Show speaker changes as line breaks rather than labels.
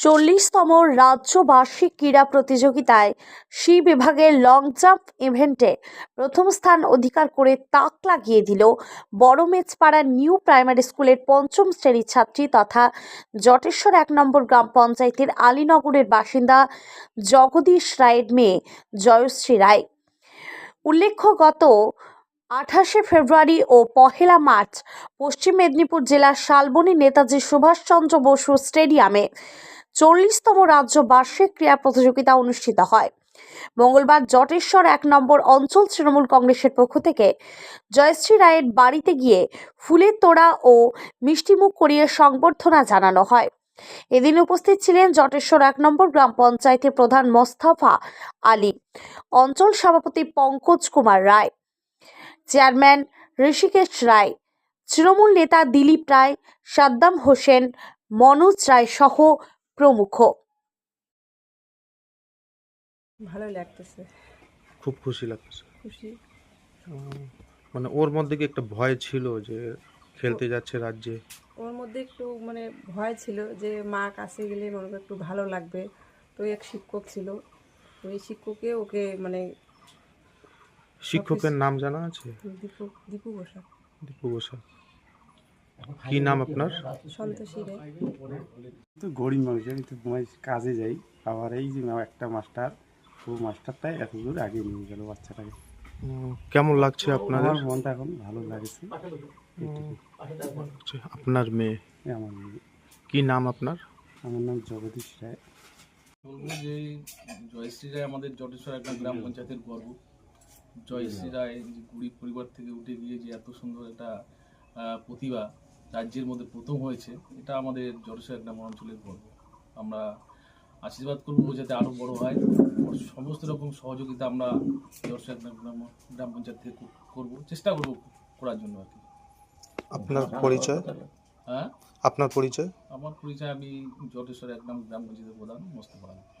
চল্লিশতম রাজ্য বার্ষিক ক্রীড়া প্রতিযোগিতায় সি বিভাগের লং জাম্প ইভেন্টে প্রথম স্থান অধিকার করে তাক লাগিয়ে দিল বড় মেচপাড়া নিউ প্রাইমারি স্কুলের পঞ্চম শ্রেণির ছাত্রী তথা জটেশ্বর এক নম্বর গ্রাম পঞ্চায়েতের আলীনগরের বাসিন্দা জগদীশ রায়ের মেয়ে জয়শ্রী রায়। উল্লেখ্য, গত আঠাশে ফেব্রুয়ারি ও পহেলা মার্চ পশ্চিম মেদিনীপুর জেলার শালবনী নেতাজি সুভাষচন্দ্র বসু স্টেডিয়ামে চল্লিশতম রাজ্য বার্ষিক ক্রীড়া প্রতিযোগিতা অনুষ্ঠিত হয়। মঙ্গলবার জটেশ্বর এক নম্বর অঞ্চল তৃণমূল কংগ্রেসের পক্ষ থেকে জয়শ্রী রায়ের বাড়িতে গিয়ে ফুলের তোড়া ও মিষ্টিমুখ করিয়ে সংবর্ধনা জানানো হয়। এদিন উপস্থিত ছিলেন জটেশ্বর এক নম্বর গ্রাম পঞ্চায়েতের প্রধান মোস্তফা আলী, অঞ্চল সভাপতি পঙ্কজ কুমার রায়, চেয়ারম্যান ঋষিকেশ রায়, তৃণমূল নেতা দিলীপ রায়, সাদ্দাম হোসেন, মনোজ রায় সহ প্রমুখ।
ভালোই লাগতেছে।
খুব খুশি লাগছে
খুশি?
মানে ওর মধ্যে কি একটা ভয় ছিল যে খেলতে যাচ্ছে রাজ্যে?
ওর মধ্যে একটু মানে ভয় ছিল যে মা কাছে গেলে মনে করো একটু ভালো লাগবে। তো এক শিক্ষক ছিল। তো এই শিক্ষকে ওকে মানে
শিক্ষকের নাম জানা আছে?
দীপু দীপু বসা
দীপু বসা কি নাম আপনার?
সন্তোষী রে।
তো গরিব মানুষ আমি তো কাজে যাই। আবার এই যে একটা মাস্টার ও মাস্টারটাই এত দূর আগে নিয়ে গেল বাচ্চাটাকে।
কেমন লাগছে আপনাদের?
আমার মনটা এখন ভালো লাগছে।
আপনার মেয়ে।
আমার মেয়ে।
কি নাম আপনার?
আমার নাম জগদীশ রায়।
বলব যে জয়শ্রী রায় আমাদের জটেশ্বর একটা গ্রাম পঞ্চায়েতের গর্ব জয়শ্রী রায় যে গরিব পরিবার থেকে উঠে গিয়ে যে এত সুন্দর একটা প্রতিভা রাজ্যের মধ্যে প্রথম হয়েছে এটা আমাদের এক গ্রাম অঞ্চলের গর্ব আমরা আশীর্বাদ করব যাতে আরও বড় হয়। সমস্ত রকম সহযোগিতা আমরা এক গ্রাম গ্রাম পঞ্চায়েত থেকে কর- করব চেষ্টা করব করার জন্য আর কি।
আপনার পরিচয়?
হ্যাঁ?
আপনার পরিচয়?
আমার পরিচয় আমি জটেশ্বর এক গ্রাম গ্রাম পঞ্চায়েতের প্রধান মোস্তফা।